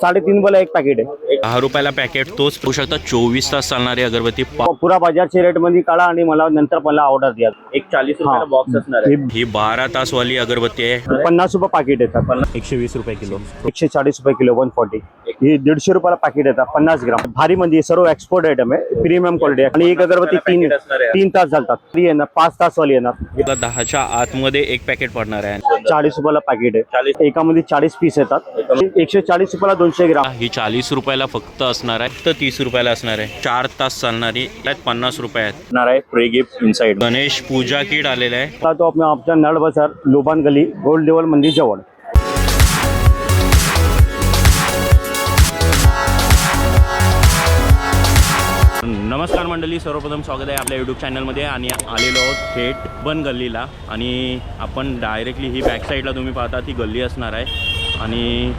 साडेतीन वाला एक पॅकेट आहे. दहा रुपयाला पॅकेट तोच. पाहू शकता चोवीस तास चालणारी अगरबत्ती पा- पुरा बाजारच्या रेटमध्ये काढा आणि मला नंतर मला ऑर्डर द्या. एक चाळीस हा. रुपयाला बॉक्स असणार आहे. हे बारा तास वाली अगरबत्ती आहे. पन्नास रुपये पाकिट येतात. एकशे वीस रुपये किलो. एकशे चाळीस रुपये किलो वन फॉर्टी ही दीडशे रुपयाला पाकिट येतात पन्नास ग्राम. भारी मध्ये सर्व एक्सपोर्ट आयटम आहे प्रीमियम क्वालिटी आहे. आणि एक अगरबत्ती तीन packet असणार आहे. तीन तास चालतात. ती येणार पाच तास वाली येणार. आपला दहाच्या आतमध्ये एक पॅकेट पडणार आहे. चाळीस रुपयाला पाकिट आहे. एकामध्ये चाळीस पीस येतात. एकशे चाळीस रुपयाला दोनशे ग्राम. ही चाळीस रुपयाला फक्त असणार आहे. फक्त तीस रुपयाला असणार आहे. चार तास चालणारी पन्नास रुपये आहेत. असणार आहे free gift inside Ganesh puja kit आलेला आहे. आता तो आपण आमच्या नळ बाजार लोबान गली गोल्ड लेवल मंदिर जवळ. नमस्कार मंडळी सर्वप्रथम स्वागत आहे आपल्या यूट्यूब चॅनलमध्ये आणि आलेलो आहोत थेट बन गल्लीला. आणि आपण डायरेक्टली ही बॅक साईडला तुम्ही पाहता ती गल्ली असणार आहे. आणि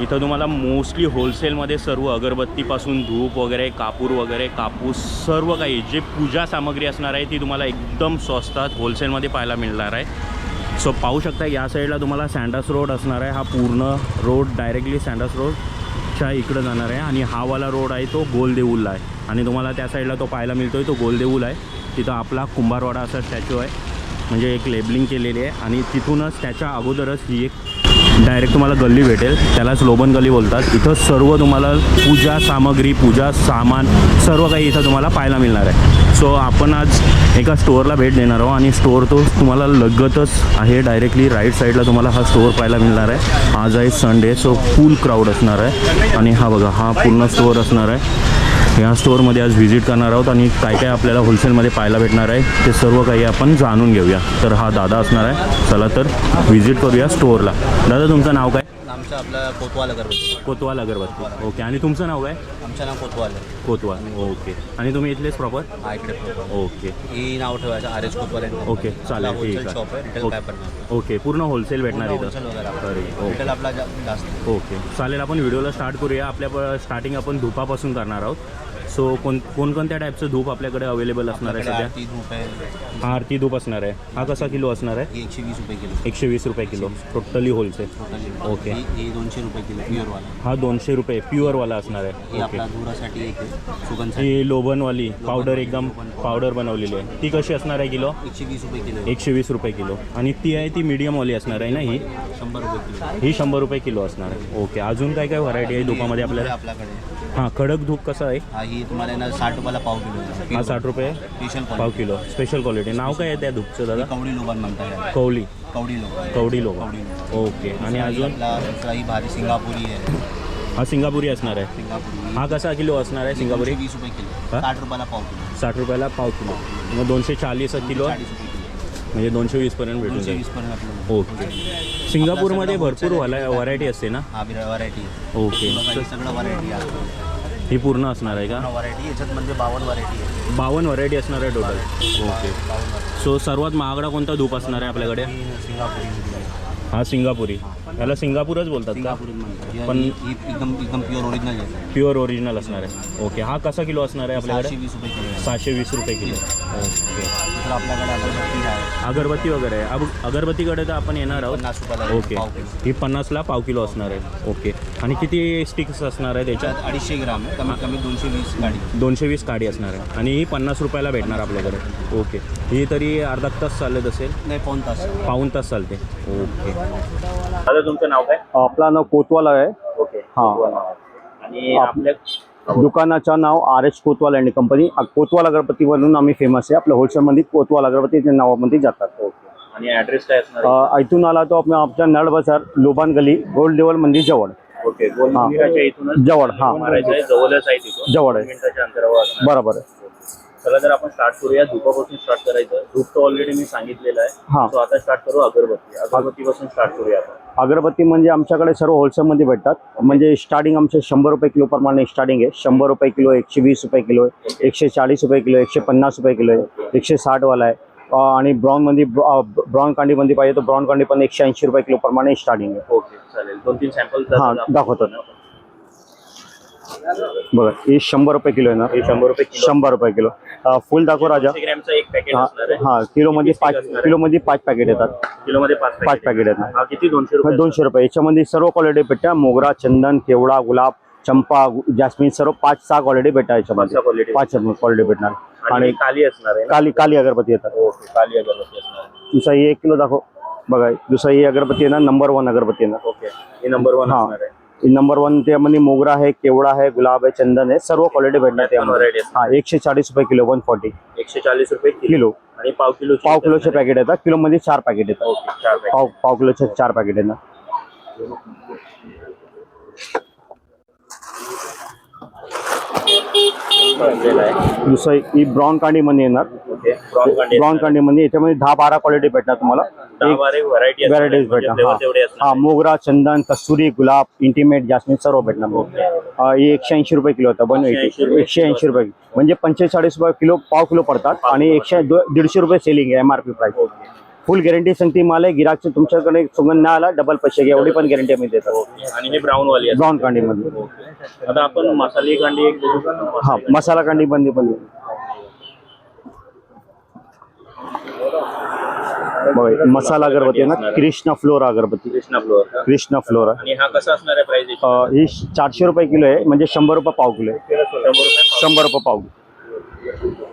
इथं तुम्हाला मोस्टली होलसेलमध्ये सर्व अगरबत्तीपासून धूप वगैरे कापूर वगैरे कापूस सर्व काही जे पूजा सामग्री असणार आहे ती तुम्हाला एकदम स्वस्तात होलसेलमध्ये पाहायला मिळणार आहे. सो पाहू शकता या साईडला तुम्हाला सँडस रोड असणार आहे. हा पूर्ण रोड डायरेक्टली सँडस रोडच्या इकडं जाणार आहे. आणि हा वाला रोड आहे तो गोलदेऊलला आहे. आणि तुम्हाला त्या साईडला तो पाहायला मिळतो आहे तो गोलदेऊल आहे. तिथं आपला कुंभारवाडा असा स्टॅच्यू आहे. म्हणजे एक लेबलिंग केलेली आहे. आणि तिथूनच त्याच्या अगोदरच ही एक डायरेक्ट तुम्हाला गल्ली भेटेल. त्यालाच लोबन गल्ली बोलतात. इथं सर्व तुम्हाला पूजा सामग्री पूजा सामान सर्व काही इथं तुम्हाला पाहायला मिळणार आहे. सो आपण आज एका स्टोअरला भेट देणार आहोत आणि स्टोअर तो तुम्हाला लगतच आहे डायरेक्टली राईट साईडला तुम्हाला हा स्टोअर पाहायला मिळणार आहे. आज आहे संडे सो फुल क्राऊड असणार आहे. आणि हा बघा हा पूर्ण स्टोअर असणार आहे. या स्टोअरमध्ये आज व्हिजिट करणार आहोत आणि काय काय आपल्याला होलसेलमध्ये पाहायला भेटणार आहे ते सर्व काही आपण जाणून घेऊया. तर हा दादा असणार आहे. चला तर व्हिजिट करूया स्टोअरला दादा तुमचं नाव काय? आमचं आपलं कोतवाल अगरबत्ती. कोतवाल अगरबत्ती. ओके आणि तुमचं नाव काय? आमचं नाव कोतवाल आहे. कोतवाल. ओके आणि तुम्ही इथलेच प्रॉपर हा इकडे. ओके ही नाव ठेवायचं आर एस कोतवाल आहे. ओके चालेल. ठीक शॉप आहे आहे रिटेल काय ओके. पण नाही ओके पूर्ण होलसेल भेटणार इथं. ओके रिटेल आपला. जा- जास्त. ओके चालेल आपण व्हिडिओला स्टार्ट करूया. आपल्या स्टार्टिंग आपण धुपापासून करणार आहोत. सो कोण कोणकोणत्या टाईपचं धूप आपल्याकडे अवेलेबल असणार आहे सध्या? आरती धूप आहे. हा आरती धूप असणार आहे. हा कसा किलो असणार आहे? एकशे वीस रुपये किलो. एकशे वीस रुपये kilo. Totally wholesale totally okay. ही ही दोनशे रुपये किलो प्युअरवाला हा दोनशे रुपये प्युअरवाला असणार ही आहे ओके आपला धुरासाठी एक आहे. सुगंधसाठी ही लोबनवाली पावडर एकदम पावडर बनवलेली आहे. ती कशी असणार आहे किलो? एकशे वीस रुपये किलो. आहे. एकशे वीस रुपये किलो. आणि ती आहे ती मीडियमवाली असणार आहे ना ही? शंभर रुपये किलो. ही शंभर रुपये किलो असणार आहे. ओके अजून काय काय व्हरायटी आहे धुपामध्ये आपल्याला? आपल्याकडे. हां खडक धूप कसं आहे? हा ही तुम्हाला ना साठ रुपयाला पाव किलो. हा साठ रुपये? स्पेशल पाव किलो. स्पेशल क्वालिटी नाव काय आहे त्या धूपचं दादा? कवडी लोबान म्हणतात. कवली कवडी. लोबान. कवडी लोबान. ओके. आणि अजून? आपला दुसरा ही भारी सिंगापुरी आहे. हा सिंगापुरी असणार आहे. सिंगापुरी. हा कसा किलो असणार आहे सिंगापुरी? वीस रुपये किलो? साठ रुपयाला पाव किलो. साठ रुपयाला पाव किलो. मग दोनशे चाळीस किलो? म्हणजे दोनशे वीसपर्यंत भेटून जाईल. वीस पर्यंत आपलं ओके. सिंगापूरमध्ये भरपूर व्हरायटी असते ना? Variety okay. सगळं व्हरायटी ही पूर्ण असणार आहे का? व्हरायटी याच्यात म्हणजे बावन्न व्हरायटी आहे. बावन्न व्हरायटी असणार आहे टोटल ओके बावन्न variety. सो सर्वात महागडा कोणता धूप असणार आहे आपल्याकडे? ही सिंगापुरी आहे. हा सिंगापुरी. याला सिंगापूरच बोलतात का? सिंगापुरी म्हणतात. पण- एकदम एकदम प्युअर ओरिजिनल आहे. प्युअर ओरिजिनल असणार आहे. ओके हा कसा किलो असणार आहे सहाशे आपल्याकडे वीस रुपये किलो आहे. सहाशे वीस रुपये किलो. ओके. दुसरं आपल्याकडे अगरबत्ती आहे. अगरबत्ती वगैरे आहे. अब अगरबत्तीकडे तर आपण येणार आहोत. रुपयाला ओके. पाव किलो. ही पन्नासला पाव किलो असणार आहे. ओके. आणि किती स्टिक्स असणार आहे त्याच्यात? अडीचशे ग्राम आहे. कमीत कमी दोनशे वीस गाडी. दोनशे वीस काडी असणार आहे. आणि ही पन्नास रुपयाला भेटणार आपल्याकडे. ओके. ही तरी अर्धा तास चालत असेल? नाही पाऊन तास पाऊन तास चालते. ओके. दादा तुमचं नाव काय? आपला नाव कोतवाल आहे. ओके. हा. आणि आप- आपल्या दुकानाचं नाव R H Kotwal and company Kotwal अगरबत्ती म्हणून आम्ही फेमस आहे. आपल्या होलसेलमध्ये कोतवाल अगरबत्ती नावामध्ये जातात. आणि ऍड्रेस काय असणार इथून आला तो आपण आमच्या नळ बाजार लोबान गली गोल्ड लेवल मंदिर जवळ. ओके गोल मंदिराच्या इथूनच जवळ, हा. जवळच आहे तिथून. जवळ आहे. बरोबर आहे. चला तर आपण स्टार्ट करूया. धुपापासून स्टार्ट करायचं. धूप तर ऑलरेडी मी सांगितलेलं. आहे. सो आता स्टार्ट करू अगरबत्ती. अगरबत्तीपासून स्टार्ट करूया आपण. अगरबत्ती म्हणजे आमच्याकडे सर्व होलसेलमध्ये भेटतात. म्हणजे स्टार्टिंग आमचे शंभर रुपये किलो प्रमाणे स्टार्टिंग आहे. शंभर रुपये किलो एकशे वीस रुपये किलो आहे एकशे चाळीस रुपये किलो एकशे पन्नास रुपये किलो आहे एकशे साठवाला आहे. आणि ब्राऊनमध्ये ब्राऊन कांडीमध्ये पाहिजे तर ब्राऊन कांडी पण एकशे ऐंशी रुपये किलो प्रमाणे स्टार्टिंग आहे. ओके चालेल. दोन तीन सॅम्पल हा, दाखवतो. बघा हे शंभर रुपये किलो आहे ना हे शंभर रुपये किलो. शंभर रुपये किलो. अ, फुल दाखव राजा. दोनशे ग्रॅमचं एक पॅकेट हा असणार आहे. हा किलोमध्ये किती पाच आहे? किलोमध्ये पाच पॅकेट येतात. किलोमध्ये पाच पाच पॅकेट येतात. हा किती? दोनशे रुपये. दोनशे रुपये. याच्यामध्ये सर्व क्वालिटी भेटतात मोगरा चंदन केवडा गुलाब चंपा जास्मिन सर्व पाच सहा क्वालिटी भेटतात याच्यामध्ये. quality. पाच क्वालिटी भेटणार आणि आणि काली असणार आहे ना? काली काली अगरबत्ती येतात. ओके काली अगरबत्ती असणार आहे. दुसरा ही एक किलो दाखव. बघा दुसरा ही अगरबत्ती येणार नंबर वन अगरबत्ती येणार. ओके ही नंबर वन हा. असणार आहे. नंबर वन त्यामध्ये मोगरा आहे केवडा आहे गुलाब आहे चंदन आहे सर्व क्वालिटी भेटणार त्यामध्ये हा एकशे चाळीस रुपये किलो वन फॉर्टी एकशे चाळीस रुपये किलो. किलो. आणि पाव किलो पाव किलोचे पॅकेट येतात. किलोमध्ये चार पॅकेट येतात. ओके चार पॅकेट पाव पाव किलोचे चार पॅकेट बनलेला आहे. दुसरं ही ब्राऊन कांडीमध्ये येणार. ओके. ब्राऊन कांडे कांडीमध्ये याच्यामध्ये दहा बारा क्वालिटी भेटणार तुम्हाला. व्हरायटीज भेटणार. तेवढे हा. मोगरा चंदन कस्तुरी गुलाब इंटिमेट जास्मिन सर्व भेटणार. हा, एकशे ऐंशी रुपये किलो होता. बन 180 रुपये एकशे ऐंशी रुपये म्हणजे पंचेचाळीस रुपये किलो पाव किलो पडतात आणि एकशे दीडशे रुपये सेलिंग आहे M R P price full guarantee सांगते मला गिराकचे तुमच्याकडे सुगंध नाही आला डबल पैसे घ्या. एवढी पण गॅरंटी आम्ही ओके. आणि हे ब्राऊन वाली आहे ब्राऊन कांडीमध्ये ओके. आता आपण मसाली कांडी? हा मसाली मसाला कांडी बंदी पण बघा मसाला अगरबत्ती आहे ना कृष्णा फ्लोरा अगरबत्ती. कृष्णा फ्लोअर का कृष्णा फ्लोरा. आणि हा कसा असणार आहे प्राइस अ, ही चारशे रुपये किलो आहे म्हणजे शंभर रुपये पाव किलो आहे. शंभर रुपये शंभर रुपये पाव किलो.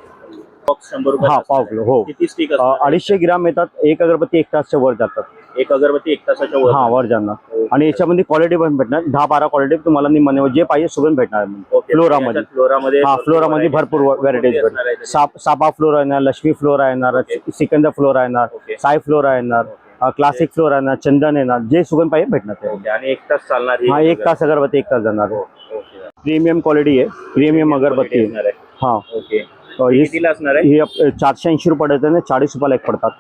बॉक्स शंभर रुपये हा पाव किलो हो. किती स्टिक अ, असणार अडीचशे ग्राम येतात एक अगरबत्ती एक तासच्या वर जातात. एक अगरबत्ती एक तासाच्या वर. हा वर जाणार. आणि याच्यामध्ये क्वालिटी पण भेटणार. दहा बारा क्वालिटी तुम्हाला निम्मने जे पाहिजे सुगंध भेटणार ओके. फ्लोरामध्ये. फ्लोरामध्ये हा फ्लोरामध्ये भरपूर व्हरायटीज तरी? साप सापा फ्लोरा येणार लक्ष्मी फ्लोरा येणार सिकंदर फ्लोरा येणार. साई फ्लोरा येणार क्लासिक फ्लोरा येणार चंदन येणार जे सुगंध पाहिजे भेटणार. आणि एक तास चालणार ही एक तास अगरबत्ती एक तास जाणार प्रीमियम क्वालिटी आहे. प्रीमियम अगरबत्ती. हा. ओके. असणार आहे? चारशे ऐंशी रुपये चाळीस रुपयाला एक पडतात.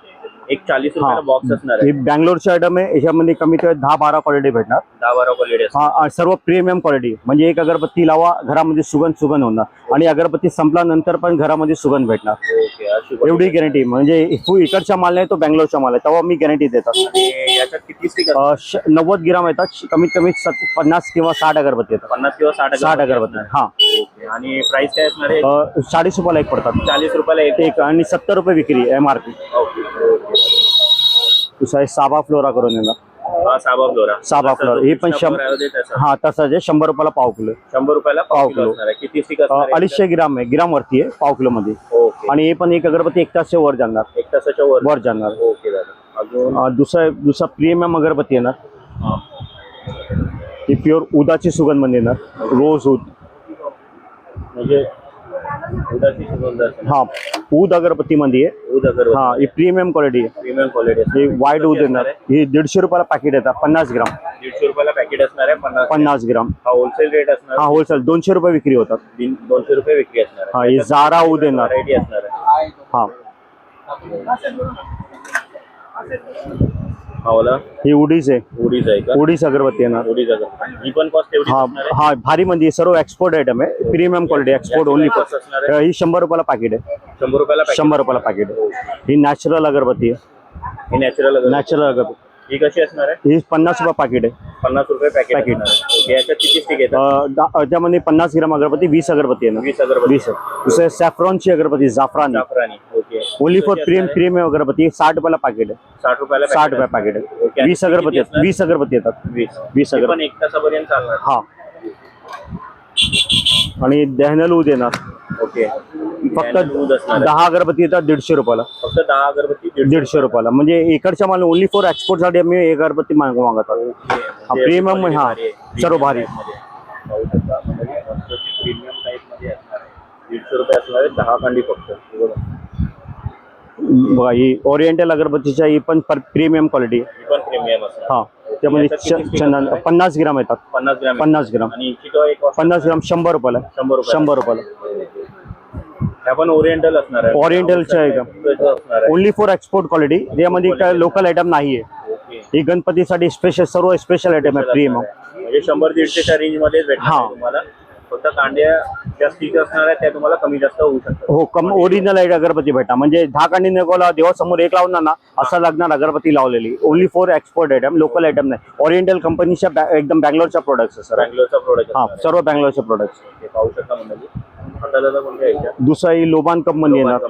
एक चाळीस हा. रुपयाला बॉक्स असणार ही आहे बँगलोरची आयटम आहे. याच्यामध्ये कमीत कमी दहा बारा क्वालिटी भेटणार. दहा बारा क्वालिटी असणार. हा सर्व प्रीमियम क्वालिटी म्हणजे एक अगरबत्ती लावा घरामध्ये सुगंध सुगंध होणार. आणि अगरबत्ती संपल्यानंतर पण घरामध्ये सुगंध भेटणार. ओके अशी quality. एवढी गॅरंटी म्हणजे इथू- इकडचा माल नाही तो बँगलोरचा माल आहे. तेव्हा मी गॅरंटी देतात आणि याच्यात किती स्टिक अ, श- नव्वद ग्राम येतात. कमीत कमी सत- पन्नास किंवा साठ अगरबत्ती येतात. पन्नास किंवा साठ साठ अगरबत्ती असणार. हा. ओके. आणि प्राइस काय असणार आहे? अ, चाळीस रुपयाला एक पडतात. चाळीस रुपयाला एक. एक आणि सत्तर रुपये विक्री M R P okay okay. दुसरा आहे साबा फ्लोरा करून येणार. हा साबा फ्लोरा. साबा फ्लोरा. हे पण. हा तसंच आहे शंभर रुपयाला पाव किलो. शंभर रुपयाला पाव पाव किलो किलो. असणार आहे. किती स्टिक अ, असणार आहे? अडीचशे ग्राम आहे. ग्राम वरती आहे पाव किलो मध्ये ओके. आणि हे पण एक अगरबत्ती एक तासच्या वर जाणार. एक तासाच्या वर. वर जाणार. ओके दादा. अजून? अ, दुसरा दुसरा प्रीमियम अगरबत्ती येणार. हा. ही प्युअर उदाची सुगंधमध्ये येणार. रोज उद म्हणजे उदाची सुगंध हा। ऊद अगरबत्ती मध्ये आहे उद अगरबत्ती। हा ही प्रीमियम क्वालिटी आहे प्रीमियम क्वालिटी ही। वाईट ऊद येणार ही दीडशे रुपयाला पॅकेट येतात पन्नास ग्राम। दीडशे रुपयाला पॅकेट असणार आहे पन्नास पन्नास ग्राम. हा होलसेल रेट असणार हा होलसेल दोनशे रुपये विक्री होतात. तीन- दोनशे रुपये विक्री असणार हा ही जारा ऊद येणार. व्हरायटी असणार आहे. हा. हा ही उडीच आहे. उडीच आहे का? उडीच अगरबत्ती येणार. उडीच अगरबत्ती. ही पण कॉस्ट एवढी हा हा भारी मध्ये सर्व एक्सपोर्ट आयटम आहे. Premium quality export only? ही शंभर रुपयाला पॅकेट आहे. शंभर रुपयाला. शंभर रुपयाला पॅकेट आहे. ही नॅचरल अगरबत्ती आहे. ही नॅचरल नॅचरल अगरबत्ती. ही कशी असणार आहे? ही पन्नास रुपये पॅकेट आहे. पन्नास रुपये पॅकेट. ओके याच्यात किती स्टिक येतात? अ, दा- त्यामध्ये पन्नास ग्राम अगरबत्ती वीस अगरबत्ती आहे ना वीस अगरबत्ती. वीस दुसरं सॅफ्रॉनची अगरबत्ती जाफरानी. जाफरानी. ओके ओनली फॉर आहे? प्रीमियम अगरबत्ती साठ रुपयाला पॅकेट आहे. साठ रुपयाला साठ रुपये. पॅकेट आहे. वीस अगरबत्ती? वीस अगरबत्ती येतात. वीस. वीस अगरबत्ती पण एक तासापर्यंत चालणार. हा. आणि दहनल ऊद येणार. ओके. फक्त. दहा अगरबत्ती येतात दीडशे रुपयाला. फक्त दहा अगरबत्ती दीडशे रुपयाला. म्हणजे इकडच्या माल ओनली फॉर एक्सपोर्टसाठी आम्ही एक अगरबत्ती माग- ओके, हा, म्हणजे quality हा. सर्व भारी. प्रीमियम टाईपमध्ये असणार आहे. दीडशे रुपये असणार आहे दहा कांडी फक्त. बघा. ही ओरिएंटल अगरबत्तीच्या ही पण प्रीमियम क्वालिटी ही पण प्रीमियम असणार. हा त्यामध्ये किती च- चंदन आहे? पन्नास ग्राम येतात. पन्नास ग्रॅम. पन्नास ग्राम. आणि हिची तो एक वाजता पन्नास ग्राम शंभर रुपयाला शंभर रुपये शंभर रुपयाला. ह्या पण ओरिएंटल असणार आहे का? त्याचं असणार आहे. ओनली फॉर एक्सपोर्ट क्वालिटी त्यामध्ये काय लोकल आयटम नाही आहे ओके ही गणपतीसाठी स्पेशल सर्व स्पेशल आयटम आहे प्रीमियम म्हणजे शंभर दीडशेच्या रेंज भेटणार हा. आहे तुम्हाला. कांड्या ज्या स्टिक असणार आहेत त्या तुम्हाला कमी जास्त होऊ शकतात. हो कम ओरिजिनल आहे अगरबत्ती भेटा. म्हणजे दहा कांडी नकोला देवासमोर एक लावणार ना असं लागणार अगरबत्ती लावलेली. Only for export item local item नाही. ओरिएंटल कंपनीच्या एकदम बँगलोरच्या प्रोडक्ट्स सर बँगलोरचा प्रोडक्ट हा सर्व बँगलोरचे प्रोडक्ट्स पाहू शकता म्हणजे दुसरा ही लोबान कपमध्ये येणार.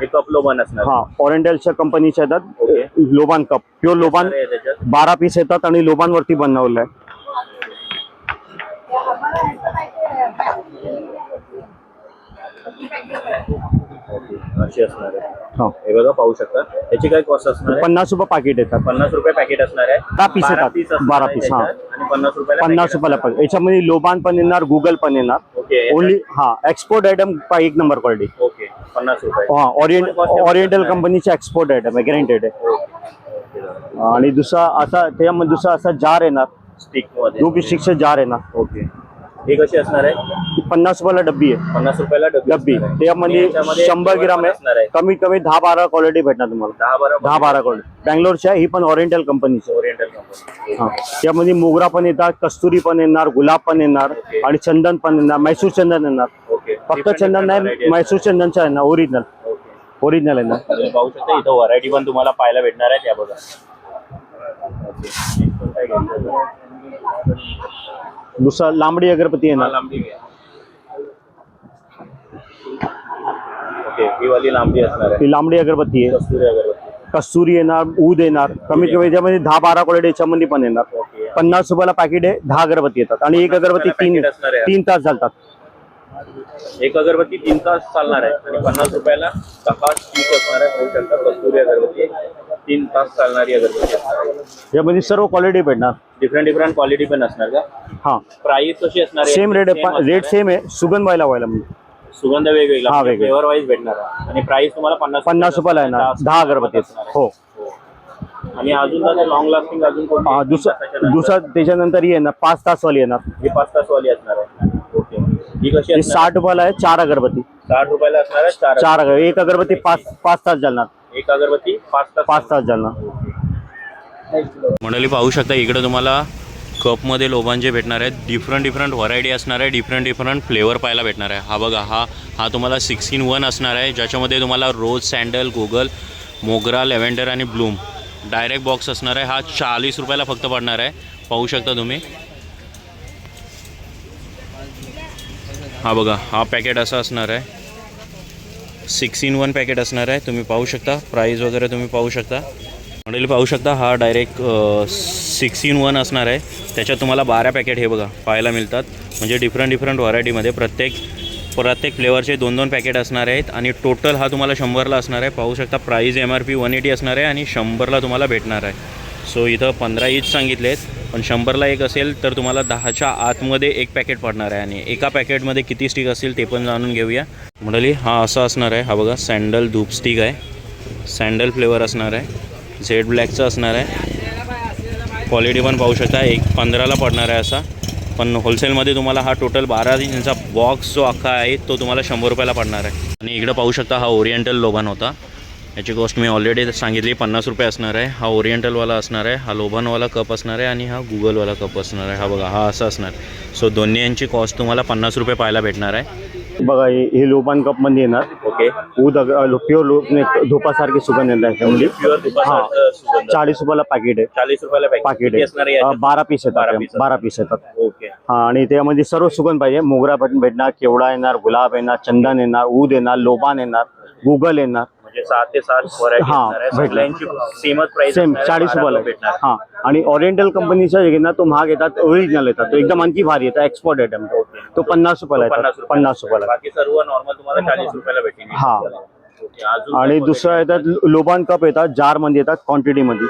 हे कप लोबान असणार. हा ऑरेंडलच्या कंपनीच्या येतात. लोबान कप प्युअर लोबान बारा पीस येतात आणि लोबानवरती बनवलं आहे अशी असणार आहे. हा. हे बघा पाहू शकता. याची काय कॉस्ट असणार आहे? पन्नास रुपये पाकिट येतात. पन्नास रुपये पॅकेट असणार आहे. दहा piece येतात. piece असणार बारा आहे piece, हा. त्याच्यात. आणि पन्नास रुपयाला पन्नास packet रुपयाला पण याच्यामध्ये लोबान पण येणार गुगल पण येणार. ओके. ओनली हा एक्सपोर्ट आयटम एक नंबर क्वालिटी ओके. पन्नास रुपये. हा ओरिएंट ओरिएंटल कंपनीचे एक्सपोर्ट आयटम आहे. गॅरेंटेड आहे. आणि दुसरा असा त्याच्यामध्ये दुसरा असा जार येणार. स्टिकमध्ये. दो स्टिकचे जार येणार. ओके. हे कशी असणार आहे? पन्नास रुपयाला डब्बी आहे. पन्नास रुपयाला डब्बी डब्बी. असणार आहे. आणि त्यामध्ये याच्यामध्ये शंभर ग्राम पण असणार आहे. कमीत कमी दहा बारा क्वालिटी भेटणार तुम्हाला. दहा बारा दहा बारा क्वालिटी बँगलोरची आहे ही पण ओरिएंटल कंपनीची ओरिएंटल कंपनी हा. त्यामध्ये मोगरा पण येतात कस्तुरी पण येणार गुलाब पण येणार आणि चंदन पण येणार मैसूर चंदन येणार. ओके फक्त चंदन नाही मैसूर चंदनचं आहे ना ओरिजिनल ओके ओरिजिनल आहे ना. तुम्ही पाहू शकता इथं व्हरायटी पण तुम्हाला पाहायला भेटणार आहे त्या बघा. दुसरा लांबडी अगरबत्ती येणार लांबडी घ्या ओके ही वाली लांबडी असणार आहे. ही लांबडी अगरबत्ती आहे. कस्तुरी अगरबत्ती कस्तुरी येणार ऊद येणार. कमीत कमी याच्यामध्ये दहा बारा क्वालिटी याच्यामध्ये पण येणार. पन्नास रुपयाला पॅकेट आहे दहा अगरबत्ती येतात. आणि एक अगरबत्ती तीन packet असणार आहे. तीन तास चालतात. एक अगरबत्ती तीन तास चालणार आहे. आणि पन्नास रुपयाला दहा स्टिक असणार आहे. होऊ शकता कस्तुरी अगरबत्ती. तीन तास चालणारी अगरबत्ती असणार आहे. यामध्ये सर्व क्वालिटी भेटणार. डिफरंट डिफरंट क्वालिटी पण असणार का? हा. प्राइस कशी असणार आहे. सेम रेट असणार रेट आहे? सेम आहे. सुगंध व्हायला व्हायला म्हणजे सुगंध वेगवेगळा. हा, वेगवेगळा. फ्लेवर वाईज भेटणार आहे. आणि प्राइस तुम्हाला पन्नास पन्नास रुपयाला येणार. दहा अगरबत्ती असणार आहे. हो. आणि अजून लॉंग लास्टिंग अजून कोणती? हा, दुसरा दुसरा त्याच्यानंतर ही येणार. पाच तासवाली येणार. ही पाच तास वाली असणार आहे. ओके. ही कशी ही असणार? साठ रुपयाला आहे चार अगरबत्ती. साठ रुपयाला असणार आहे चार चार अगर एक अगरबत्ती पाच पाच तास चालणार. एक अगरबत्ती पाच तास पाच तास चालणार. मंडळी पाहू शकता इकडे तुम्हाला कपमध्ये लोबांजे भेटणार आहेत. डिफरंट डिफरंट व्हरायटी असणार आहे. डिफरंट डिफरंट फ्लेवर पाहायला भेटणार आहे. हा बघा हा हा तुम्हाला सिक्स इन वन असणार आहे. ज्याच्यामध्ये तुम्हाला रोज सँडल गुगल मोगरा लेव्हेंडर आणि ब्लूम डायरेक्ट बॉक्स असणार आहे. हा चाळीस रुपयाला फक्त पडणार आहे. पाहू शकता तुम्ही. हा बघा हा पॅकेट असा असणार आहे. सिक्स इन वन पॅकेट असणार आहे. तुम्ही पाहू शकता. प्राईस वगैरे तुम्ही पाहू शकता. मॉडेल पाहू शकता हा डायरेक्ट सिक्स इन वन असणार आहे. त्याच्यात तुम्हाला बारा पॅकेट हे बघा पाहायला मिळतात. म्हणजे डिफरंट डिफरंट व्हरायटीमध्ये प्रत्येक प्रत्येक फ्लेवरचे दोन दोन पॅकेट असणार आहेत. आणि टोटल हा तुम्हाला शंभरला असणार आहे. पाहू शकता price M R P one eighty असणार आहे आणि शंभरला तुम्हाला भेटणार आहे. सो इथं पंधरा ईच सांगितले आहेत पण शंभरला एक असेल तर तुम्हाला दहाच्या आतमध्ये एक पॅकेट पडणार आहे. आणि एका पॅकेटमध्ये किती स्टिक असतील ते पण जाणून घेऊया. मंडळी हा असा असणार आहे. हा बघा सँडल धूप स्टिक आहे. सँडल फ्लेवर असणार आहे. झेड ब्लॅकचं असणार आहे. क्वालिटी पण पाहू शकता. एक पंधराला पडणार आहे असा. पण होलसेलमध्ये तुम्हाला हा टोटल बारा इंचा बॉक्स जो अख्खा आहे तो तुम्हाला शंभर रुपयाला पडणार आहे. आणि इकडं पाहू शकता हा ओरिएंटल लोबान होता. याची कॉस्ट मी ऑलरेडी सांगितली पन्नास रुपये असणार आहे. हा ओरिएंटलवाला असणार आहे. हा लोबानवाला कप असणार आहे आणि हा गुगलवाला कप असणार आहे. हा बघा हा असा असणार. सो दोन्ही यांची कॉस्ट तुम्हाला पन्नास रुपये पाहायला भेटणार आहे. बघा हे हे लोबान कपमध्ये येणार. ओके. ऊद प्युअर लो धोपासारखी सुगंध येणार त्यामध्ये प्युअर सुगंध. चाळीस रुपयाला पॅकेट आहे. चाळीस रुपयाला पाकिट पॅकेट आहे. असणार आहे अं, याच्यात? बारा पीस बारा येतात. piece. बारा पीस येतात. ओके. हा आणि त्यामध्ये सर्व सुगंध पाहिजे. मोगरा भेटणार केवडा येणार गुलाब येणार चंदन येणार ऊद येणार लोबान येणार गुगल येणार. म्हणजे सात ते सात व्हरायटी हा. सगळ्यांची सेमच प्राइस सेम चाळीस रुपयाला भेटणार. हा आणि ओरिएंटल कंपनीचा जे ना तो महाग येतात ओरिजिनल येतात. तो एकदम आणखी भारी येतात एक्सपोर्ट आयटम तो पन्नास रुपयाला येतात पन्नास रुपयाला. बाकी सर्व नॉर्मल तुम्हाला चाळीस रुपयाला भेटेल. हा. अजून आणि दुसरं येतात लोबान कप येतात जारमध्ये येतात क्वांटिटी मध्ये.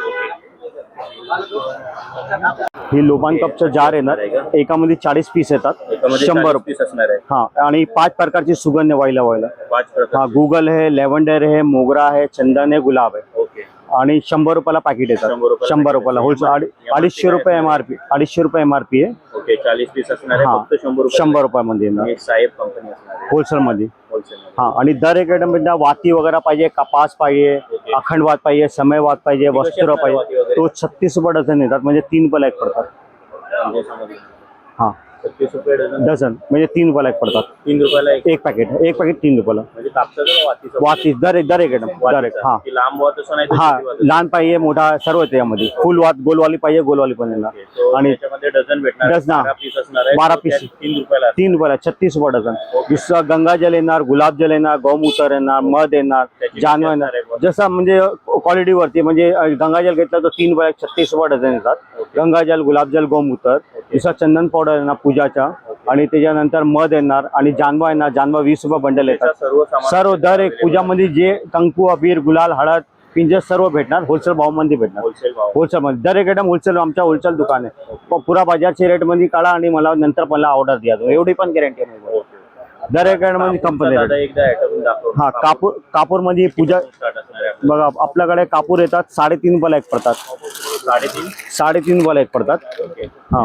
ही लोबान कपचं जार येणार एकामध्ये चाळीस पीस येतात शंभर 40 रुपये. piece असणार आहे. हा आणि पाच प्रकारची सुगंध व्हायला व्हायला. पाच हा गुगल आहे लेव्हंडर आहे मोगरा आहे चंदन आहे गुलाब आहे. आणि शंभर रुपयाला पाकिट येतात. शंभर रुपयाला. होलसेल अडी- अडीचशे रुपये एम आर पी अडीचशे रुपये एम आर पी आहे. ओके चाळीस पीस असणार हा. फक्त शंभर रुपये शंभर रुपयामध्ये येणार. आणि साहेब कंपनी असणार आहे. होलसेल मध्ये होलसेल हा आणि दर एक आयटममध्ये वाती वगैरे पाहिजे कपास पाहिजे. अखंड वात पाहिजे समयवात पाहिजे वस्त्र वाती पाहिजे. वगैरे? तो छत्तीस रुपये डझन येतात म्हणजे तीन रुपयाला एक पडतात म्हणजे. हां. रुपये डझन. डझन म्हणजे तीन रुपयाला एक पडतात. तीन रुपयाला एक. एक पॅकेट एक पॅकेट तीन रुपयाला. म्हणजे कापसाचं वातीचं वातीस दर एक दर एक एकदम दर एक वातीचं. हां. की लांब वात असं नाही तर हा छोटी वात असं. लहान पाहिजे मोठा सर्व येते यामध्ये. फुल वात गोलवाली पाहिजे गोलवाली पण येणार. आणि त्याच्यामध्ये डझन भेटणार डझन, हा. बारा पीस असणार आहे बारा So त्यात piece. तीन रुपयाला तीन रुपयाला छत्तीस रुपये डझन. दुसरं गंगाजल येणार गुलाबजल येणार गौमूत्र येणार मध येणार त्याची जानवा किती असणार येणार आहे? जसं म्हणजे क्वालिटीवरती म्हणजे अं, गंगाजल घेतलं तर तीन रुपयाला छत्तीस रुपये डझन येतात. गंगाजल गुलाबजल गौमूत्र. दुसरा चंदन पावडर येणार पूजाचा आणि त्याच्यानंतर मध येणार आणि जानवा येणार. जानवा वीस रुपये बंडल येतात. सर्व दर एक पूजामध्ये जे कंकू अबीर गुलाल हळद पिंजर सर्व भेटणार. होलसेल भावामध्ये भेटणार. होलसेल मध्ये दर एक आयटम होलसेल आमच्या होलसेल दुकान आहे. पुरा बाजारच्या रेटमध्ये काढा आणि मला नंतर मला ऑर्डर द्या. एवढी पण गॅरंटी आहे दर एक आयटममध्ये कंपनी दादा एकदा आयटम दाखव. हा कापूर कापूरमध्ये पूजा. बघा आपल्याकडे कापूर येतात साडेतीन रुपयाला एक पडतात. साडेतीन? साडेतीन रुपयाला एक पडतात. ओके. हा.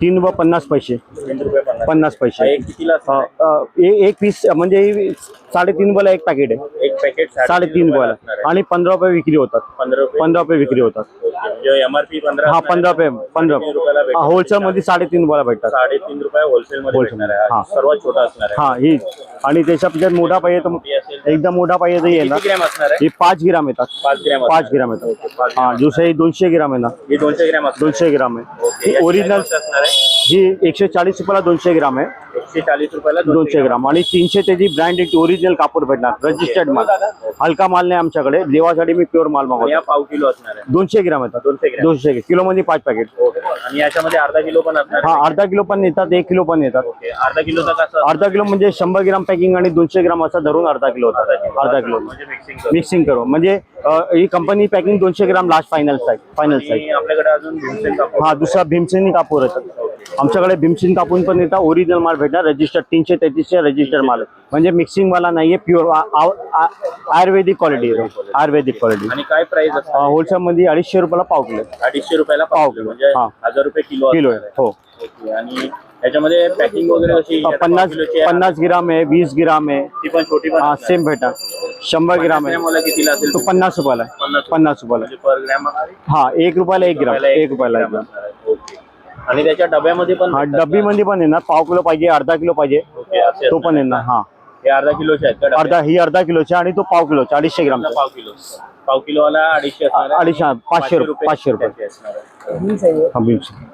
तीन रुपये पन्नास पैसे. तीन रुपये पन्नास. पन्नास हा, पैसे एक कितीला अ, असणार आहे? अ, ए- एक पीस म्हणजे साडेतीन रुपयाला एक पॅकेट आहे. एक पॅकेट साडेतीन आहे. आणि पंधरा रुपये विक्री होतात. पंधरा रुपये पंधरा रुपये विक्री होतात. ओके. म्हणजे एमआरपी पंधरा हा. पंधरा रुपये पंधरा. रुपयाला भेटणार. होलसेल मध्ये साडेतीन रुपयाला भेटतात. साडेतीन रुपये होलसेल मध्ये Wholesale भेटणार आहे. हा. हा, सर्वात छोटा असणार आहे. हा ही. आणि त्याच्यापेक्षा मोठा पाहिजे तर एकदम मोठा पाहिजे तर येणार. आहे? हे पाच ग्राम येतात. पाच ग्रॅम पाच असणार ग्राम आहे. येतात हा. दुसरे ही दोनशे ग्राम येणार. ही दोनशे ग्रॅम दोनशे ग्राम आहे. ही ओरिजिनल आहे? ही एकशे चाळीस रुपयाला दोनशे ग्राम आहे. एकशे चाळीस रुपयाला दोनशे ग्राम. आणि तीनशे त्याची ब्रँडेड ओरिजिनल कापूर भेटणार. रजिस्टर्ड माल. हलका माल नाही आमच्याकडे. देवासाठी मी प्युअर माल मागवतो. या पाव किलो असणार आहे. दोनशे ग्राम येतात दोनशे ग्रॅम. दोनशे किलो मध्ये पाच पॅकेट आणि याच्यामध्ये अर्धा किलो पण असणार हा अर्धा किलो पण येतात एक किलो पण येतात. ओके. अर्धा किलोचा कसं अर्धा किलो म्हणजे शंभर ग्राम पॅकिंग आणि दोनशे ग्राम असं धरून अर्धा किलो होतात अर्धा किलो. म्हणजे मिक्सिंग करू म्हणजे ही कंपनी पॅकिंग दोनशे gram last final size final size आपल्याकडे अजून हा दुसरा भीमसेनी कापूर येतात. आमच्याकडे भीमसेन कापूर पण येतात. ओरिजिनल माल भेटणार रजिस्टर्ड तीनशे तेहतीसशे रजिस्टर्ड माल. म्हणजे मिक्सिंग वाला नाहीये pure ayurvedic quality ayurvedic quality आणि काय प्राइस होलसेल मध्ये अडीचशे रुपयाला पाव किलो अडीचशे रुपयाला पाव किलो. म्हणजे. हजार रुपये किलो किलो आहे हो. आणि त्याच्यामध्ये पॅकिंग वगैरे आता पन्नास. पन्नास ग्राम आहे वीस ग्राम आहे. ती पण छोटी हा. सेम भेटा शंभर ग्राम आहे. मला कितीला असेल तो पन्नास रुपयाला. पन्नास रुपयाला. म्हणजे पर ग्रॅम हा एक रुपयाला एक ग्राम एक रुपयाला एक ग्राम आणि त्याच्या डब्यामध्ये पण हा भेटतात डब्बी मध्ये पण येणार पाव किलो पाहिजे अर्धा किलो पाहिजे का? ओके असे तो पण आहे. येणार हा हे अर्धा किलोचे आहेत का डबे? अर्धा ही अर्धा किलोची आणि तो पाव किलोचा अडीचशे ग्रामचा पाव किलो पाव किलोवाला अडीचशे असणार आहे. अडीचशे हा, पाचशे रुपये पाचशे रुपये त्याचे असणार आहे. हा, भीमसेन.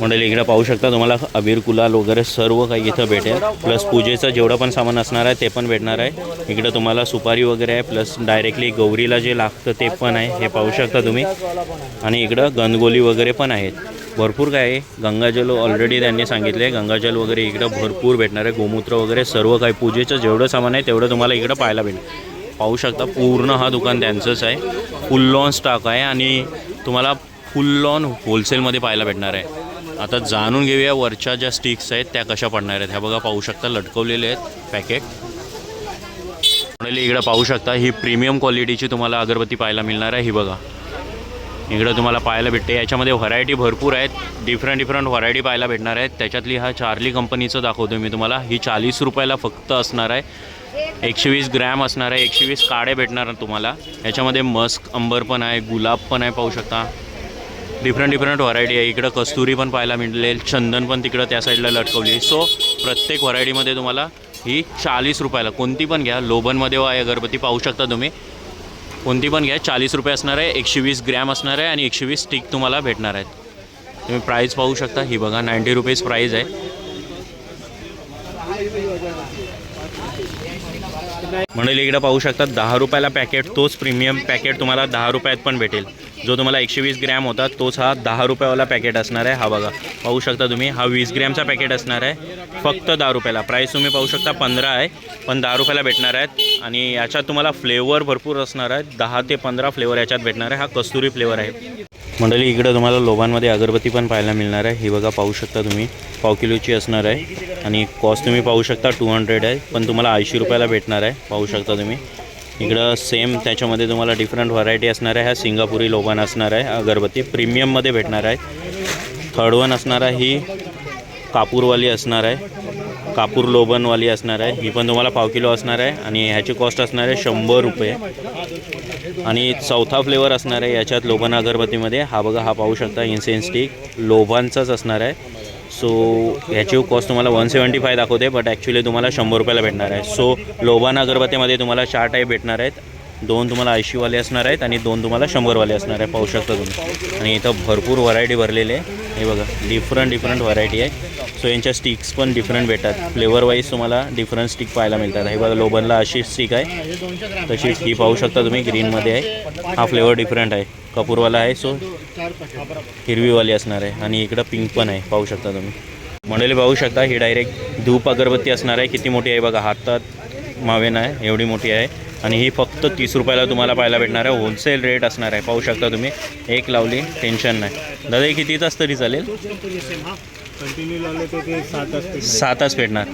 मंडळी इकडे पाहू शकता तुम्हाला अबीर कुलाल वगैरे सर्व काही इथं भेटेल. प्लस पूजेचं जेवढं पण सामान असणार आहे ते पण भेटणार आहे. इकडं तुम्हाला सुपारी वगैरे आहे प्लस डायरेक्टली गौरीला जे लागतं ते पण आहे हे पाहू शकता तुम्ही. आणि इकडं गंदगोली वगैरे पण आहेत. भरपूर काय आहे. गंगाजल ऑलरेडी त्यांनी सांगितले. गंगाजल वगैरे इकडं भरपूर भेटणार आहे. गोमूत्र वगैरे सर्व काही पूजेचं जेवढं सामान आहे तेवढं तुम्हाला इकडं पाहायला भेटेल. पाहू शकता पूर्ण हा दुकान त्यांचंच आहे. फुल लॉन स्टॉक आहे आणि तुम्हाला फुल लॉन होलसेलमध्ये पाहायला भेटणार आहे. आता जाणून घेऊया वरच्या ज्या स्टिक्स आहेत त्या कशा पडणार आहेत. ह्या बघा पाहू शकता लटकवलेले आहेत पॅकेट इकडं पाहू शकता ही प्रीमियम क्वालिटीची तुम्हाला अगरबत्ती पाहायला मिळणार आहे. ही बघा. इकडं तुम्हाला पाहायला भेटते. याच्यामध्ये व्हरायटी भरपूर आहेत. डिफरंट डिफरंट व्हरायटी पाहायला भेटणार आहेत. त्याच्यातली हा चार्ली कंपनीचं दाखवतो मी तुम्हाला. ही चाळीस रुपयाला फक्त असणार आहे. एकशे वीस ग्रॅम असणार आहे. एकशे वीस काळे भेटणार तुम्हाला. याच्यामध्ये मस्क अंबर पण आहे गुलाब पण आहे पाहू शकता. डिफरंट डिफरंट व्हरायटी आहे. इकडं कस्तुरी पण पाहायला मिळेल. चंदन पण तिकडं त्या साईडला लटकवली. सो प्रत्येक व्हरायटीमध्ये तुम्हाला ही चाळीस रुपयाला कोणती पण घ्या. लोबनमध्ये आहे अगरबत्ती पाहू शकता तुम्ही. कोणती पण घ्या. चाळीस रुपये असणार आहे एकशे वीस ग्रॅम असणार आहे आणि एकशे वीस स्टिक तुम्हाला भेटणार आहेत. तुम्ही प्राईस पाहू शकता. ही बघा नाईंटी रुपीज प्राईज आहे. मंडळी इकडे पाहू शकता दहा रुपयाला पॅकेट तोच प्रीमियम पॅकेट तुम्हाला दहा रुपयात पण भेटेल. जो तुम्हाला एकशे वीस ग्रॅम होता तोच हा दहा रुपयावाला पॅकेट असणार आहे. हा बघा पाहू शकता तुम्ही हा वीस ग्रॅमचा पॅकेट असणार आहे. फक्त दहा रुपयाला. प्राईस तुम्ही पाहू शकता पंधरा आहे पण दहा रुपयाला भेटणार आहेत. आणि याच्यात तुम्हाला फ्लेवर भरपूर असणार आहेत. दहा ते पंधरा फ्लेवर याच्यात भेटणार आहे. हा कस्तुरी फ्लेवर आहे. मंडळी इकडं तुम्हाला लोबांमध्ये अगरबत्ती पण पाहायला मिळणार आहे. ही बघा पाहू शकता तुम्ही. पाव किलोची असणार आहे. आणि कॉस्ट तुम्ही पाहू शकता टू हंड्रेड आहे. पण तुम्हाला ऐंशी रुपयाला भेटणार आहे. पाहू शकता तुम्ही. इकडं सेम त्याच्यामध्ये तुम्हाला डिफरंट व्हरायटी असणार आहे. हा सिंगापुरी लोबान असणार आहे. अगरबत्ती प्रीमियममध्ये भेटणार आहे. थर्ड वन असणार आहे. ही कापूरवाली असणार आहे. कापूर लोबनवाली असणार आहे. ही पण तुम्हाला पाव किलो असणार आहे आणि ह्याची कॉस्ट असणार आहे शंभर रुपये. आणि चौथा फ्लेवर असणार आहे याच्यात लोबन अगरबत्तीमध्ये. हा बघा हा पाहू शकता इन्सेन्स स्टिक लोबांचाच असणार आहे. सो ह्याची कॉस्ट तुम्हाला वन सेवन्टी फाय दाखवते बट ॲक्च्युली तुम्हाला शंभर रुपयाला भेटणार आहे. सो लोबान अगरबत्तीमध्ये तुम्हाला चार टाईप भेटणार आहेत. दोन तुम्हाला ऐंशीवाले असणार आहेत आणि दोन तुम्हाला शंभरवाले असणार आहे. पाहू शकता तुम्ही. आणि इथं भरपूर व्हरायटी भरलेली आहे. हे बघा डिफरंट डिफरंट व्हरायटी आहे. सो यांच्या स्टिक्स पण डिफरंट भेटतात. फ्लेवरवाईज तुम्हाला डिफरंट स्टिक पाहायला मिळतात. हे बघा लोबनला अशी स्टिक आहे. तशीच ही पाहू शकता तुम्ही ग्रीनमध्ये आहे. हा फ्लेवर डिफरंट आहे. कपूरवाला आहे सो हिरवीवाली असणार आहे. आणि इकडं पिंक पण आहे. पाहू शकता तुम्ही. मंडळी पाहू शकता ही डायरेक्ट धूप अगरबत्ती असणार आहे. किती मोठी आहे बघा हातात मावेन आहे एवढी मोठी आहे. आणि ही फक्त तीस रुपयाला तुम्हाला पाहायला भेटणार आहे. होलसेल रेट असणार आहे. पाहू शकता तुम्ही. एक लावली टेन्शन नाही. दादा हे किती तास तरी चालेल? सहा तास भेटणार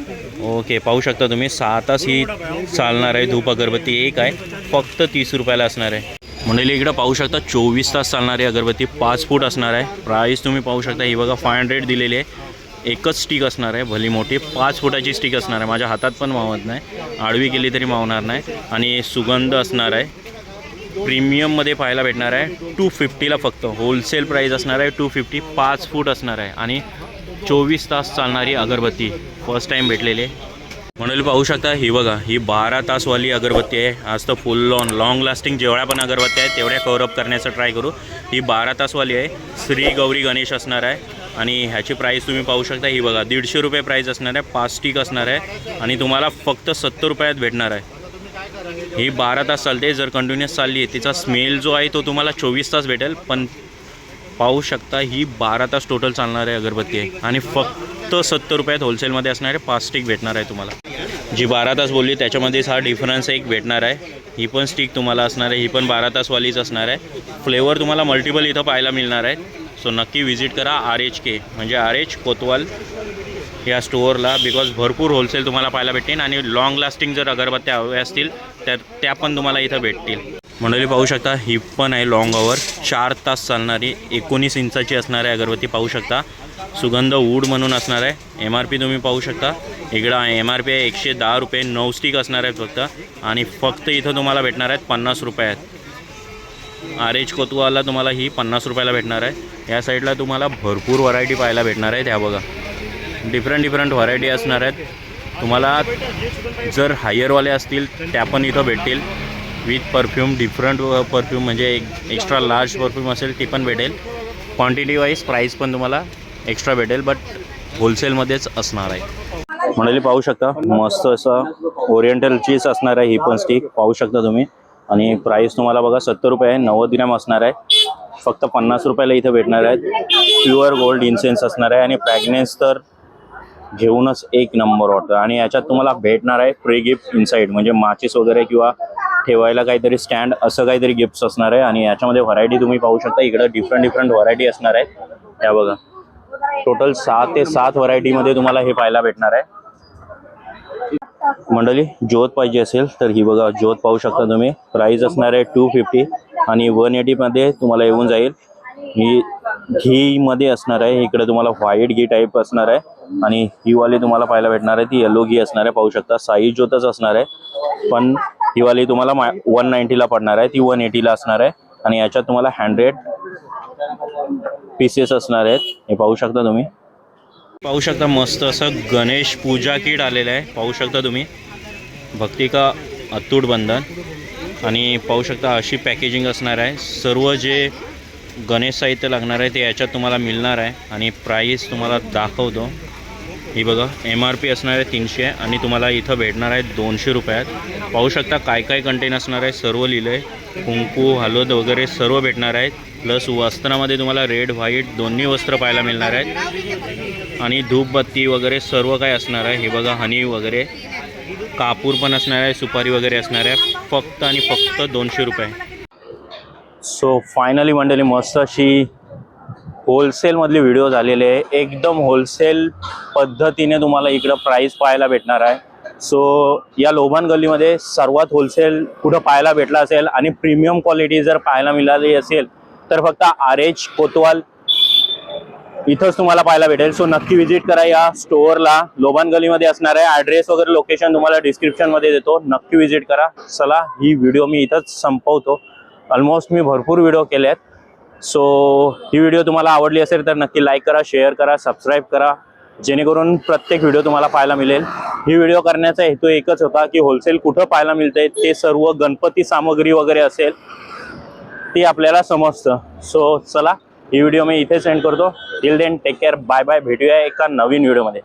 ओके पाहू शकता तुम्ही सहा तास ही चालणार आहे. धूप अगरबत्ती एक आहे फक्त तीस रुपयाला असणार आहे. मंडळी इकडं पाहू शकता चोवीस तास चालणारी अगरबत्ती पाच फूट असणार आहे. प्राईस तुम्ही पाहू शकता ही बघा फाय हंड्रेड दिलेली आहे. एकच स्टिक असणार आहे भली मोठी. पाच फुटाची स्टिक असणार आहे. माझ्या हातात पण मावत नाही. आडवी केली तरी मावणार नाही. आणि सुगंध असणार आहे. प्रीमियममध्ये पाहायला भेटणार आहे. टू फिफ्टीला फक्त. होलसेल प्राईस असणार आहे टू फिफ्टी पाच फूट असणार आहे. आणि चोवीस तास चालणारी अगरबत्ती फर्स्ट टाईम भेटलेली आहे. पाहू शकता ही बघा ही बारा तासवाली अगरबत्ती आहे. आज तर फुल लॉन लॉंग लास्टिंग जेवढ्या पण अगरबत्ती आहेत तेवढ्या कवरअप करण्याचं ट्राय करू. ही बारा तासवाली आहे. श्री गौरी गणेश असणार आहे. आणि ह्याची प्राईस तुम्ही पाहू शकता ही बघा दीडशे रुपये प्राईस असणार आहे. पाच स्टिक असणार आहे. आणि तुम्हाला फक्त सत्तर रुपयात भेटणार आहे. ही बारा तास चालते. जर कंटिन्युअस चालली आहे तिचा स्मेल जो आहे तो तुम्हाला चोवीस तास भेटेल. पण पाहू शकता ही बारा तास टोटल चालणार आहे अगरबत्ती आहे. आणि फक्त सत्तर रुपयात होलसेलमध्ये असणारे पाच स्टिक भेटणार आहे तुम्हाला. जी बारा तास बोलली त्याच्यामध्येच हा डिफरन्स एक भेटणार आहे. ही पण स्टिक तुम्हाला असणार आहे ही पण बारा तासवालीच असणार आहे. फ्लेवर तुम्हाला मल्टिपल इथं पाहायला मिळणार आहे. सो नक्की व्हिजिट करा आर एच के म्हणजे आर एच कोतवाल या स्टोअरला बिकॉज भरपूर होलसेल तुम्हाला पाहायला भेटेल आणि लॉंग लास्टिंग जर अगरबत्त्या हव्या असतील तर त्या पण तुम्हाला इथं भेटतील. मंडळी पाहू शकता ही पण आहे लॉंग आवर चार तास चालणारी एकोणीस इंचाची असणार आहे अगरबत्ती पाहू शकता. सुगंध वूड म्हणून असणार आहे. एम आर पी तुम्ही पाहू शकता. इकडं एम आर पी आहे एकशे दहा रुपये नऊ स्टिक असणार आहेत फक्त. आणि फक्त इथं तुम्हाला भेटणार आहेत पन्नास रुपयात आर एच कोतवाला तुम्हाला ही पन्नास रुपयाला भेटणार आहे. या साईडला तुम्हाला भरपूर व्हरायटी पाहायला भेटणार आहे त्या बघा. डिफरंट डिफरंट व्हरायटी असणार आहेत. तुम्हाला जर हायरवाले असतील त्या पण इथं भेटतील. विथ परफ्यूम डिफरंट परफ्यूम म्हणजे एक एक्स्ट्रा लार्ज परफ्यूम असेल ती पण भेटेल. क्वांटिटी वाईज प्राईस पण तुम्हाला एक्स्ट्रा भेटेल बट होलसेलमध्येच असणार आहे. म्हणाली पाहू शकता मस्त असं ओरिएंटल चीज असणार आहे ही पण स्टिक पाहू शकता तुम्ही. आणि प्राईस तुम्हाला बघा सत्तर रुपये आहे नव्वद ग्रॅम असणार आहे. फक्त पन्नास रुपयाला इथं भेटणार आहेत. प्युअर गोल्ड इन्सेन्स असणार आहे आणि प्रॅग्नेन्स तर घेऊनच एक नंबर वाटतं आणि याच्यात तुम्हाला भेटणार आहे फ्री गिफ्ट इनसाईड म्हणजे माचीस वगैरे किंवा ठेवायला काहीतरी स्टँड असं काहीतरी गिफ्ट असणार आहे. आणि याच्यामध्ये व्हरायटी तुम्ही पाहू शकता इकडं डिफरंट डिफरंट व्हरायटी असणार आहे. त्या बघा. टोटल सात ते सात व्हरायटीमध्ये तुम्हाला हे पाहायला भेटणार आहे. मंडळी ज्योत पाहिजे असेल तर ही बघा ज्योत पाहू शकता तुम्ही. प्राईस असणार आहे टू फिफ्टी आणि वन एटीमध्ये तुम्हाला येऊन जाईल. ही घीमध्ये असणार आहे. इकडे तुम्हाला व्हाईट घी टाईप असणार आहे. आणि ही वाली तुम्हाला पाहायला भेटणार आहे. ती येलो घी असणार आहे. पाहू शकता. साई ज्योतच असणार आहे. पण ही वाली तुम्हाला मा वन नाईन्टीला पडणार आहे. ती वन एटीला असणार आहे. आणि याच्यात तुम्हाला हंड्रेड पीसेस असणार आहेत. हे पाहू शकता तुम्ही. पाहू शकता मस्त असं गणेश पूजा किट आलेलं आहे. पाहू शकता तुम्ही. भक्तिका अतूट बंधन. आणि पाहू शकता अशी पॅकेजिंग असणार आहे. सर्व जे गणेश साहित्य लागणार आहे ते याच्यात तुम्हाला मिळणार आहे. आणि प्राईस तुम्हाला दाखवतो. ही बघा एम आर पी असणार आहे तीनशे आणि तुम्हाला इथं भेटणार आहे दोनशे रुपयात. पाहू शकता काय काय कंटेन असणार आहे सर्व लिहिलं आहे कुंकू हळद वगैरे सर्व भेटणार आहेत. प्लस वस्त्रामध्ये तुम्हाला रेड व्हाईट दोन्ही वस्त्र पाहायला मिळणार आहेत. आणि धूपबत्ती वगैरे सर्व काय असणार आहे. हे बघा हनी वगैरे. कापूर पण असणार आहे सुपारी वगैरे असणार आहे. फक्त आणि फक्त दोनशे रुपये. सो फायनली मंडळी मस्त अशी होलसेलमधली व्हिडिओ झालेले आहे. एकदम होलसेल पद्धतीने तुम्हाला इकडं प्राईस पाहायला भेटणार आहे. सो या लोभान गल्लीमध्ये सर्वात होलसेल कुठं पाहायला भेटला असेल आणि प्रीमियम क्वालिटी जर पाहायला मिळाली असेल तर फक्त आर एच कोतवाल इथंच तुम्हाला पाहायला भेटेल. सो नक्की व्हिजिट करा या स्टोअरला लोबान गलीमध्ये असणार आहे. ॲड्रेस वगैरे लोकेशन तुम्हाला डिस्क्रिप्शनमध्ये देतो. नक्की व्हिजिट करा. चला ही व्हिडिओ मी इथंच संपवतो. ऑलमोस्ट मी भरपूर व्हिडिओ केले आहेत सो ही व्हिडिओ तुम्हाला आवडली असेल तर नक्की लाईक करा शेअर करा सबस्क्राईब करा. जेणेकरून प्रत्येक व्हिडिओ तुम्हाला पाहायला मिळेल. ही व्हिडिओ करण्याचा हेतू एकच होता की होलसेल कुठं पाहायला मिळते ते सर्व गणपती सामग्री वगैरे असेल ती आपल्याला समजतं. सो चला ही व्हिडिओ मी इथे सेंड करतो. Till then take care bye bye भेटूया एका नवीन व्हिडिओमध्ये